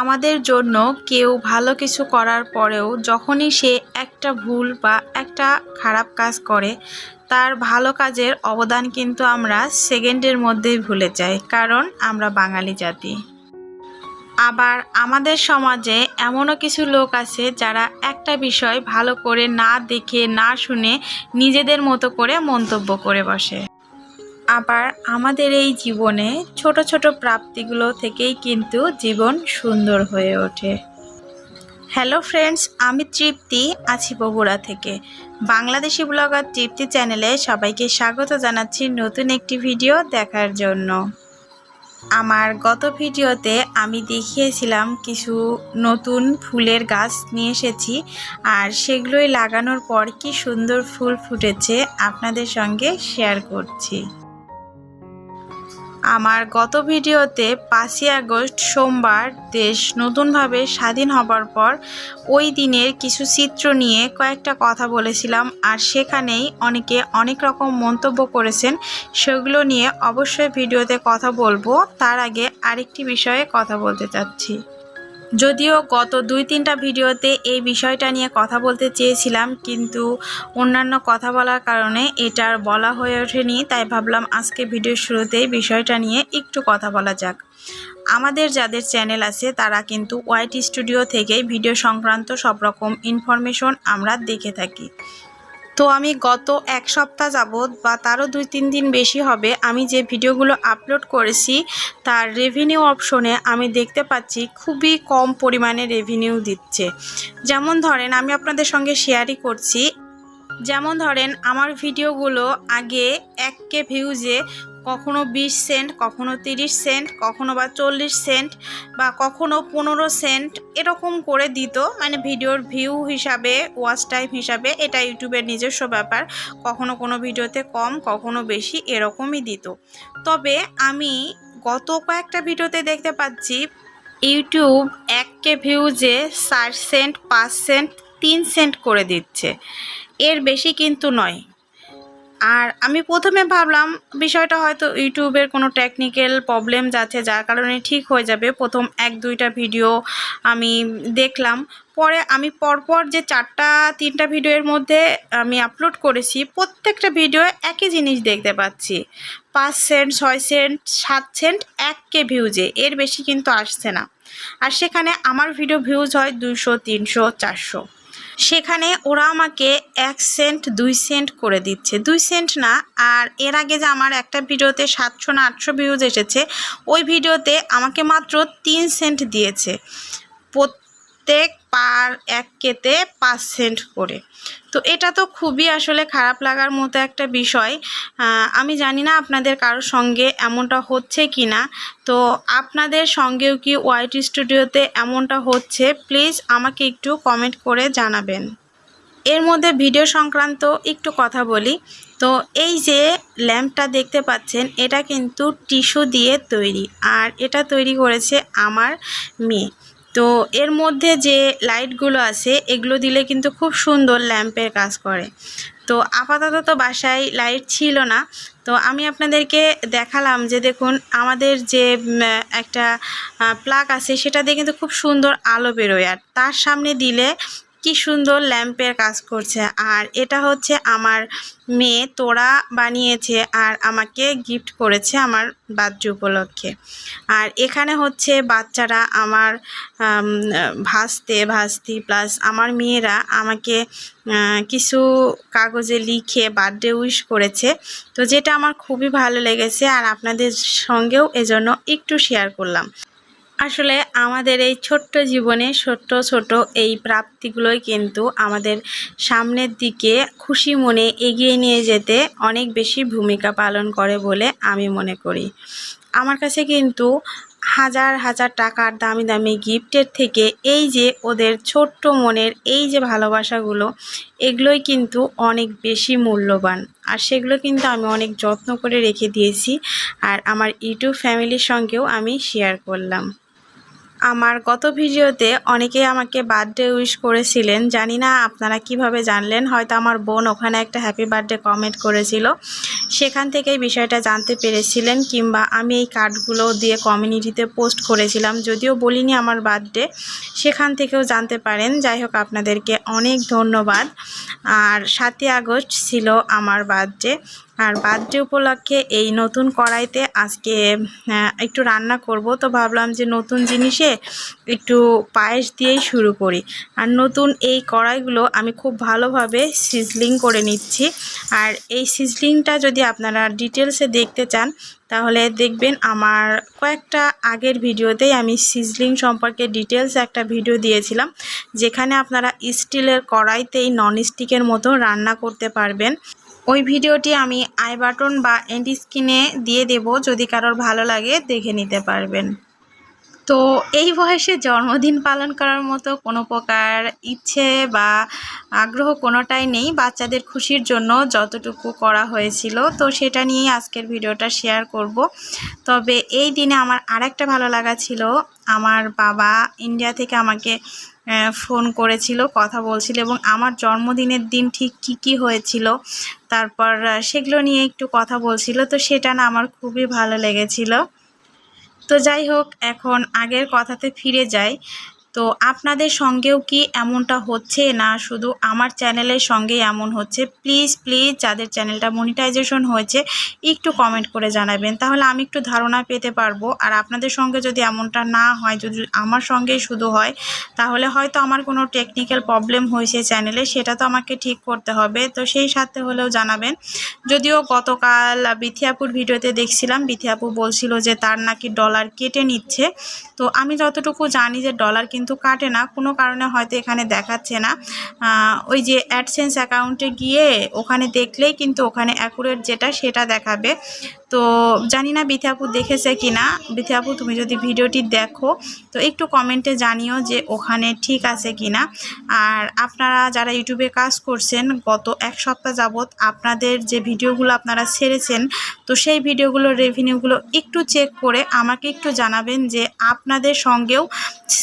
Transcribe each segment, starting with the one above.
আমাদের জন্য কেউ ভালো কিছু করার পরেও যখনই সে একটা ভুল বা একটা খারাপ কাজ করে, তার ভালো কাজের অবদান কিন্তু আমরা সেকেন্ডের মধ্যেই ভুলে যাই, কারণ আমরা বাঙালি জাতি। আবার আমাদের সমাজে এমনও কিছু লোক আছে যারা একটা বিষয় ভালো করে না দেখে, না শুনে নিজেদের মতো করে মন্তব্য করে বসে। আবার আমাদের এই জীবনে ছোট ছোট প্রাপ্তিগুলো থেকেই কিন্তু জীবন সুন্দর হয়ে ওঠে। হ্যালো ফ্রেন্ডস, আমি তৃপ্তি, আছি বগুড়া থেকে। বাংলাদেশি ব্লগার তৃপ্তি চ্যানেলে সবাইকে স্বাগত জানাচ্ছি নতুন একটি ভিডিও দেখার জন্য। আমার গত ভিডিওতে আমি দেখিয়েছিলাম কিছু নতুন ফুলের গাছ নিয়ে এসেছি, আর সেগুলোই লাগানোর পর কি সুন্দর ফুল ফুটেছে আপনাদের সঙ্গে শেয়ার করছি। আমার গত ভিডিওতে পাঁচই আগস্ট সোমবার দেশ নতুনভাবে স্বাধীন হবার পর ওই দিনের কিছু চিত্র নিয়ে কয়েকটা কথা বলেছিলাম, আর সেখানেই অনেকে অনেক রকম মন্তব্য করেছেন। সেগুলো নিয়ে অবশ্যই ভিডিওতে কথা বলব। তার আগে আরেকটি বিষয়ে কথা বলতে চাচ্ছি। যদিও গত দুই তিনটা ভিডিওতে এই বিষয়টা নিয়ে কথা বলতে চেয়েছিলাম, কিন্তু অন্যান্য কথা বলার কারণে এটার বলা হয়ে ওঠেনি, তাই ভাবলাম আজকে ভিডিওর শুরুতেই বিষয়টা নিয়ে একটু কথা বলা যাক। আমাদের যাদের চ্যানেল আছে, তারা কিন্তু ওয়াইট স্টুডিও থেকেই ভিডিও সংক্রান্ত সব রকম ইনফরমেশন আমরা দেখে থাকি। তো আমি গত এক সপ্তাহ যাবৎ বা তারও দুই তিন দিন বেশি হবে আমি যে ভিডিওগুলো আপলোড করেছি তার রেভিনিউ অপশনে আমি দেখতে পাচ্ছি খুবই কম পরিমাণে রেভিনিউ দিচ্ছে। যেমন ধরেন আমি আপনাদের সঙ্গে শেয়ারই করছি। যেমন ধরেন, আমার ভিডিওগুলো আগে এক কে ভিউজে কখনো বিশ সেন্ট, কখনো তিরিশ সেন্ট, কখনো বা চল্লিশ সেন্ট বা কখনো পনেরো সেন্ট এরকম করে দিত। মানে ভিডিওর ভিউ হিসাবে ওয়াচ টাইম হিসাবে এটা ইউটিউবের নিজস্ব ব্যাপার। কখনো কোনো ভিডিওতে কম, কখনো বেশি এরকমই দিত। তবে আমি গত কয়েকটা ভিডিওতে দেখতে পাচ্ছি, ইউটিউব এক কে ভিউজে চার সেন্ট, পাঁচ সেন্ট তিন সেন্ট করে দিচ্ছে। এর বেশি কিন্তু নয়। আর আমি প্রথমে ভাবলাম, বিষয়টা হয়তো ইউটিউবের কোনো টেকনিক্যাল প্রবলেম যাচ্ছে, যার কারণে ঠিক হয়ে যাবে। প্রথম এক, দুইটা ভিডিও আমি দেখলাম। পরে আমি পরপর যে চারটা, তিনটা ভিডিওর মধ্যে আমি আপলোড করেছি, প্রত্যেকটা ভিডিও একই জিনিস দেখতে পাচ্ছি। পাঁচ সেন্ট, ছয় সেন্ট, সাত সেন্ট এক কে ভিউজে এর বেশি কিন্তু আসছে না। আর সেখানে আমার ভিডিও ভিউজ হয় দুশো তিনশো, চারশো। সেখানে ওরা আমাকে এক সেন্ট দুই সেন্ট করে দিচ্ছে। দুই সেন্ট না, আর এর আগে যে আমার একটা ভিডিওতে সাতশো না আটশো ভিউজ এসেছে, ওই ভিডিওতে আমাকে মাত্র তিন সেন্ট দিয়েছে। প্রত্যেক পার এক কেতে পাঁচ সেন্ট করে। তো এটা তো খুবই আসলে খারাপ লাগার মতো একটা বিষয়। আমি জানি না আপনাদের কারোর সঙ্গে এমনটা হচ্ছে কি না তো আপনাদের সঙ্গেও কি ওয়াইট স্টুডিওতে এমনটা হচ্ছে? প্লিজ আমাকে একটু কমেন্ট করে জানাবেন। এর মধ্যে ভিডিও সংক্রান্ত একটু কথা বলি। তো এই যে ল্যাম্পটা দেখতে পাচ্ছেন, এটা কিন্তু টিস্যু দিয়ে তৈরি। আর এটা তৈরি করেছে আমার মেয়ে। তো এর মধ্যে যে লাইটগুলো আছে, এগুলো দিলে কিন্তু খুব সুন্দর ল্যাম্পের কাজ করে। তো আপাতত তো বাসায় লাইট ছিল না। তো আমি আপনাদেরকে দেখালাম যে দেখুন, আমাদের যে একটা প্লাক আছে, সেটা দিয়ে কিন্তু খুব সুন্দর আলো বেরোয়। আর তার সামনে দিলে কি সুন্দর ল্যাম্পের কাজ করছে। আর এটা হচ্ছে আমার মেয়ে তোরা বানিয়েছে আর আমাকে গিফট করেছে আমার বার্থডে উপলক্ষে। আর এখানে হচ্ছে বাচ্চারা আমার আম, ভাসতে ভাস্তি প্লাস আমার মেয়েরা আমাকে কিছু কাগজে লিখে বার্থডে উইশ করেছে। তো যেটা আমার খুবই ভালো লেগেছে আর আপনাদের সঙ্গেও এজন্য একটু শেয়ার করলাম। আসলে আমাদের এই ছোট্ট জীবনে ছোট্ট ছোট এই প্রাপ্তিগুলোই কিন্তু আমাদের সামনের দিকে খুশি মনে এগিয়ে নিয়ে যেতে অনেক বেশি ভূমিকা পালন করে বলে আমি মনে করি। আমার কাছে কিন্তু হাজার হাজার টাকার দামি দামি গিফটের থেকে এই যে ওদের ছোট্ট মনের এই যে ভালোবাসাগুলো, এগুলোই কিন্তু অনেক বেশি মূল্যবান। আর সেগুলো কিন্তু আমি অনেক যত্ন করে রেখে দিয়েছি। আর আমার ইউটিউব ফ্যামিলির সঙ্গেও আমি শেয়ার করলাম। আমার গত ভিডিওতে অনেকেই আমাকে বার্থডে উইশ করেছিলেন। জানি না আপনারা কীভাবে জানলেন, হয়তো আমার বোন ওখানে একটা হ্যাপি বার্থডে কমেন্ট করেছিল। সেখান থেকেই বিষয়টা জানতে পেরেছিলেন কিংবা আমি এই কার্ডগুলো দিয়ে কমিউনিটিতে পোস্ট করেছিলাম। যদিও বলিনি আমার বার্থডে, সেখান থেকেও জানতে পারেন। যাই হোক, আপনাদেরকে অনেক ধন্যবাদ। আর সাতই আগস্ট ছিল আমার বার্থডে। আর বার্থডে উপলক্ষে এই নতুন কড়াইতে আজকে একটু রান্না করব। তো ভাবলাম যে নতুন জিনিসে একটু পায়েস দিয়েই শুরু করি। আর নতুন এই কড়াইগুলো আমি খুব ভালোভাবে সিজলিং করে নিচ্ছি। আর এই সিজলিংটা যদি আপনারা ডিটেলসে দেখতে চান, তাহলে দেখবেন আমার কয়েকটা আগের ভিডিওতেই আমি সিজলিং সম্পর্কে ডিটেলস একটা ভিডিও দিয়েছিলাম, যেখানে আপনারা স্টিলের কড়াইতেই নন স্টিকের মতো রান্না করতে পারবেন। ওই ভিডিওটি আমি আই বাটন বা এন্ড স্ক্রিনে দিয়ে দেব, যদি কারোর ভালো লাগে দেখে নিতে পারবেন। তো এই বয়সে জন্মদিন পালন করার মতো কোনো প্রকার ইচ্ছে বা আগ্রহ কোনোটাই নেই। বাচ্চাদের খুশির জন্য যতটুকু করা হয়েছিল, তো সেটা নিয়েই আজকের ভিডিওটা শেয়ার করব। তবে এই দিনে আমার আরেকটা ভালো লাগা ছিল, আমার বাবা ইন্ডিয়া থেকে আমাকে ফোন করেছিল, কথা বলছিল এবং আমার জন্মদিনের দিন ঠিক কী কী হয়েছিল তারপর সেগুলো নিয়ে একটু কথা বলছিল। তো সেটা না আমার খুবই ভালো লেগেছিল। তো যাই হোক, এখন আগের কথাতে ফিরে যাই। তো আপনাদের সঙ্গেও কি এমনটা হচ্ছে না শুধু আমার চ্যানেলের সঙ্গে এমন হচ্ছে? প্লিজ প্লিজ যাদের চ্যানেলটা মনিটাইজেশন হয়েছে, একটু কমেন্ট করে জানাবেন। তাহলে আমি একটু ধারণা পেতে পারব। আর আপনাদের সঙ্গে যদি এমনটা না হয়, যদি আমার সঙ্গেই শুধু হয়, তাহলে হয়তো আমার কোনো টেকনিক্যাল প্রবলেম হয়েছে চ্যানেলে, সেটা তো আমাকে ঠিক করতে হবে। তো সেই সাথে হলেও জানাবেন। যদিও গতকাল বিথিয়াপুর ভিডিওতে দেখছিলাম, বিথিয়াপু বলছিল যে তার নাকি ডলার কেটে নিচ্ছে। তো আমি যতটুকু জানি যে ডলার কিন্তু কাটে না। কোনো কারণে হয়তো এখানে দেখাচ্ছে না। ওই যে অ্যাডসেন্স অ্যাকাউন্টে গিয়ে ওখানে দেখলেই কিন্তু ওখানে অ্যাকুরেট যেটা সেটা দেখাবে। তো জানি না বিথিয়াপু দেখেছে কি না বিথিয়াপু তুমি যদি ভিডিওটি দেখো, তো একটু কমেন্টে জানিও যে ওখানে ঠিক আছে কি না আর আপনারা যারা ইউটিউবে কাজ করছেন, গত এক সপ্তাহ যাবৎ আপনাদের যে ভিডিওগুলো আপনারা ছেড়েছেন, তো সেই ভিডিওগুলোর রেভিনিউগুলো একটু চেক করে আমাকে একটু জানাবেন যে আপনাদের সঙ্গেও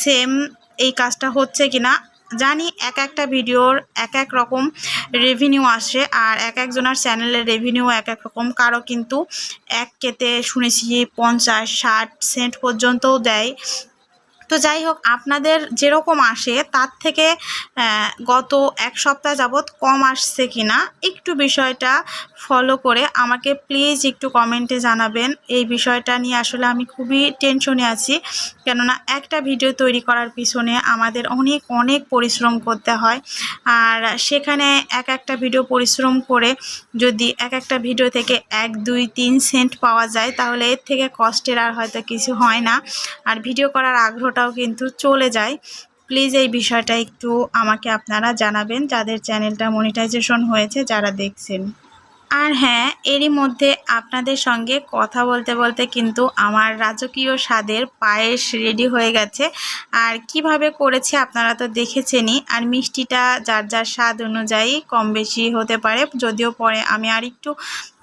সেম এই কাজটা হচ্ছে কি না জানি এক একটা ভিডিওর এক এক রকম রেভিনিউ আসে আর এক একজনের চ্যানেলের রেভিনিউ এক এক রকম। কারও কিন্তু এক কেতে শুনেছি পঞ্চাশ, ষাট সেন্ট পর্যন্তও দেয়। তো যাই হোক, আপনাদের যেরকম আসে, তার থেকে গত এক সপ্তাহ যাবৎ কম আসছে কিনা, একটু বিষয়টা ফলো করে আমাকে প্লিজ একটু কমেন্টে জানাবেন। এই বিষয়টা নিয়ে আসলে আমি খুবই টেনশনে আছি, কেননা একটা ভিডিও তৈরি করার পিছনে আমাদের অনেক অনেক পরিশ্রম করতে হয়। আর সেখানে এক একটা ভিডিও পরিশ্রম করে যদি এক একটা ভিডিও থেকে এক, দুই, তিন সেন্ট পাওয়া যায়, তাহলে এর থেকে কষ্টের আর হয়তো কিছু হয় না। আর ভিডিও করার আগ্রহটাও কিন্তু চলে যায়। প্লিজ এই বিষয়টা একটু আমাকে আপনারা জানাবেন, যাদের চ্যানেলটা মনিটাইজেশন হয়েছে, যারা দেখছেন। আর হ্যাঁ এরই মধ্যে আপনাদের সঙ্গে কথা বলতে বলতে কিন্তু আমার রাজকীয় স্বাদের পায়েস রেডি হয়ে গেছে। আর কীভাবে করেছে আপনারা তো দেখেছেনই, আর মিষ্টিটা যার যার স্বাদ অনুযায়ী কম বেশি হতে পারে, যদিও পরে আমি আর একটু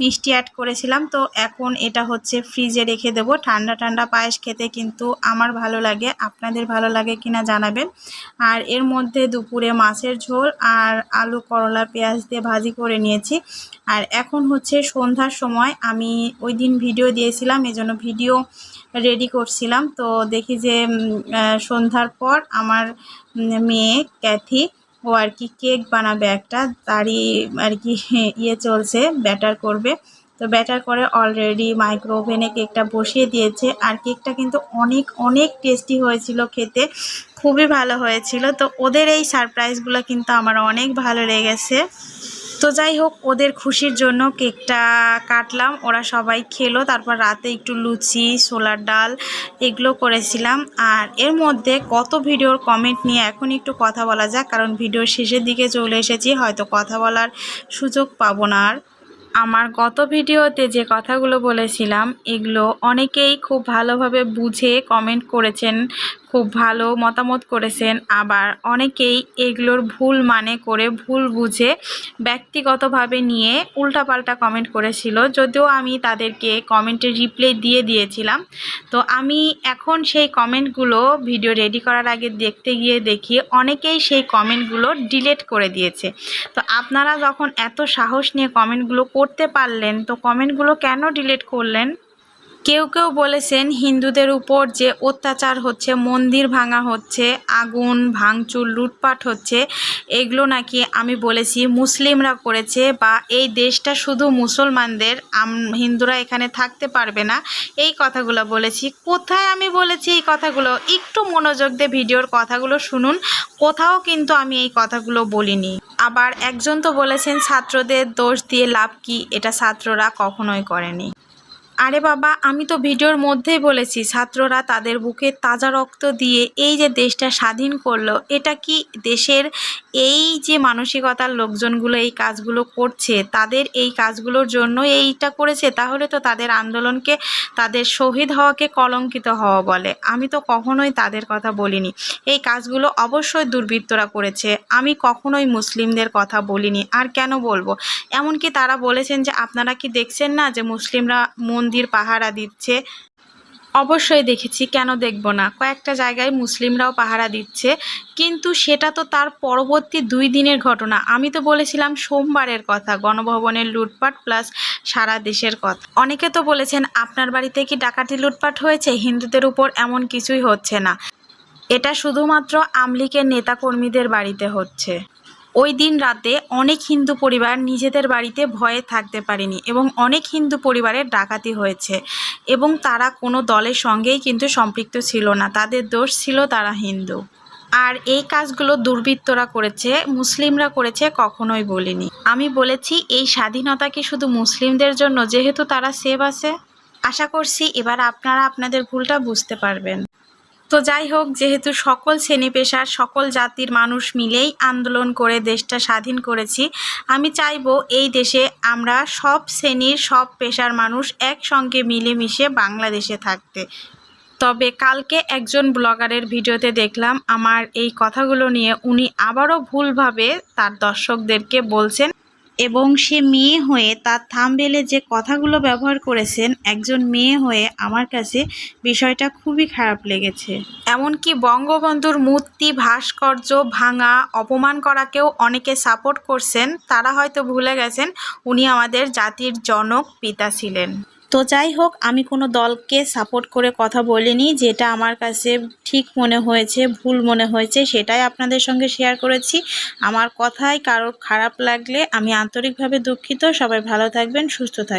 মিষ্টি অ্যাড করেছিলাম। তো এখন এটা হচ্ছে ফ্রিজে রেখে দেবো। ঠান্ডা ঠান্ডা পায়েস খেতে কিন্তু আমার ভালো লাগে, আপনাদের ভালো লাগে কিনা জানাবেন। আর এর মধ্যে দুপুরে মাছের ঝোল আর আলু করলা পেঁয়াজ দিয়ে ভাজি করে নিয়েছি। আর এখন হচ্ছে সন্ধ্যার সময়। আমি ওই দিন ভিডিও দিয়েছিলাম, এজন্য ভিডিও রেডি করছিলাম। তো দেখি যে সন্ধ্যার পর আমার মেয়ে ক্যাথি, ও আর কি কেক বানাবে একটা, তারই আর কি ইয়ে চলছে ব্যাটার করবে। তো ব্যাটার করে অলরেডি মাইক্রো ওভেনে কেকটা বসিয়ে দিয়েছে। আর কেকটা কিন্তু অনেক অনেক টেস্টি হয়েছিল খেতে, খুবই ভালো হয়েছিল। তো ওদের এই সারপ্রাইজগুলো কিন্তু আমার অনেক ভালো লেগেছে। তো যাই হোক, ওদের খুশির জন্য কেকটা কাটলাম। ওরা সবাই খেলো, তারপর রাতে একটু লুচি, ছোলার ডাল এগুলো করেছিলাম। আর এর মধ্যে কত ভিডিওর কমেন্ট নিয়ে এখন একটু কথা বলা যাক, কারণ ভিডিওর শেষের দিকে চলে এসেছি, হয়তো কথা বলার সুযোগ পাবো না। আর আমার গত ভিডিওতে যে কথাগুলো বলেছিলাম, এগুলো অনেকেই খুব ভালোভাবে বুঝে কমেন্ট করেছেন। খুব ভালো মতামত করেছেন। আবার অনেকেই এগুলোর ভুল মানে করে ভুল বুঝে ব্যক্তিগতভাবে নিয়ে উল্টাপাল্টা কমেন্ট করেছিল। যদিও আমি তাদেরকে কমেন্টের রিপ্লাই দিয়ে দিয়েছিলাম। তো আমি এখন সেই কমেন্টগুলো ভিডিও রেডি করার আগে দেখতে গিয়ে দেখি, অনেকেই সেই কমেন্টগুলো ডিলেট করে দিয়েছে। তো আপনারা যখন এত সাহস নিয়ে কমেন্টগুলো করতে পারলেন, তো কমেন্টগুলো কেন ডিলেট করলেন? কেউ কেউ বলেছেন হিন্দুদের উপর যে অত্যাচার হচ্ছে, মন্দির ভাঙা হচ্ছে, আগুন ভাঙচুর, লুটপাট হচ্ছে, এগুলো নাকি আমি বলেছি মুসলিমরা করেছে বা এই দেশটা শুধু মুসলমানদের হিন্দুরা এখানে থাকতে পারবে না। এই কথাগুলো বলেছি। কোথায় আমি বলেছি এই কথাগুলো? একটু মনোযোগ দিয়ে ভিডিওর কথাগুলো শুনুন। কোথাও কিন্তু আমি এই কথাগুলো বলিনি। আবার একজন তো বলেছেন, ছাত্রদের দোষ দিয়ে লাভ কি? এটা ছাত্ররা কখনোই করেনি। আরে বাবা, আমি তো ভিডিওর মধ্যেই বলেছি, ছাত্ররা তাদের বুকে তাজা রক্ত দিয়ে এই যে দেশটা স্বাধীন করল, এটা কি দেশের এই যে মানসিকতার লোকজনগুলো এই কাজগুলো করছে, তাদের এই কাজগুলোর জন্য এইটা করেছে, তাহলে তো তাদের আন্দোলনকে, তাদের শহীদ হওয়াকে কলঙ্কিত হওয়া বলে। আমি তো কখনোই তাদের কথা বলিনি। এই কাজগুলো অবশ্যই দুর্বৃত্তরা করেছে। আমি কখনোই মুসলিমদের কথা বলিনি। আর কেন বলব? এমনকি তারা বলেছেন যে, আপনারা কি দেখছেন না যে, মুসলিমরা মন্দির পাহারা দিচ্ছে। অবশ্যই দেখেছি, কেন দেখব না? কয়েকটা জায়গায় মুসলিমরাও পাহারা দিচ্ছে, কিন্তু সেটা তো তার পরবর্তী দুই দিনের ঘটনা। আমি তো বলেছিলাম সোমবারের কথা, গণভবনের লুটপাট প্লাস সারা দেশের কথা। অনেকে তো বলেছেন, আপনার বাড়িতে কি ডাকাতি লুটপাট হয়েছে? হিন্দুদের উপর এমন কিছুই হচ্ছে না। এটা শুধুমাত্র আমলিকের নেতাকর্মীদের বাড়িতে হচ্ছে। ওই দিন রাতে অনেক হিন্দু পরিবার নিজেদের বাড়িতে ভয়ে থাকতে পারেনি এবং অনেক হিন্দু পরিবারের ডাকাতি হয়েছে এবং তারা কোনো দলের সঙ্গেই কিন্তু সম্পৃক্ত ছিল না। তাদের দোষ ছিল তারা হিন্দু। আর এই কাজগুলো দুর্বৃত্তরা করেছে, মুসলিমরা করেছে কখনোই বলিনি। আমি বলেছি, এই স্বাধীনতা কি শুধু মুসলিমদের জন্য, যেহেতু তারা সেভ আছে? আশা করছি এবার আপনারা আপনাদের ভুলটা বুঝতে পারবেন। তো যাই হোক, যেহেতু সকল শ্রেণি পেশার সকল জাতির মানুষ মিলেই আন্দোলন করে দেশটা স্বাধীন করেছি, আমি চাইব এই দেশে আমরা সব শ্রেণির, সব পেশার মানুষ একসঙ্গে মিলেমিশে বাংলাদেশে থাকতে। তবে কালকে একজন ব্লগারের ভিডিওতে দেখলাম, আমার এই কথাগুলো নিয়ে উনি আবারও ভুলভাবে তার দর্শকদেরকে বলছেন এবং সে মেয়ে হয়ে তার থামবেলে যে কথাগুলো ব্যবহার করেছেন, একজন মেয়ে হয়ে আমার কাছে বিষয়টা খুবই খারাপ লেগেছে। এমনকি বঙ্গবন্ধুর মূর্তি, ভাস্কর্য ভাঙা, অপমান করাকেও অনেকে সাপোর্ট করছেন, তারা হয়তো ভুলে গেছেন, উনি আমাদের জাতির জনক, পিতা ছিলেন। তো যাই হোক, আমি কোনো দলকে সাপোর্ট করে কথা বলিনি। যেটা আমার কাছে ঠিক মনে হয়েছে, ভুল মনে হয়েছে, সেটাই আপনাদের সঙ্গে শেয়ার করেছি। আমার কথায় কারোর খারাপ লাগলে আমি আন্তরিকভাবে দুঃখিত। সবাই ভালো থাকবেন, সুস্থ থাকবেন।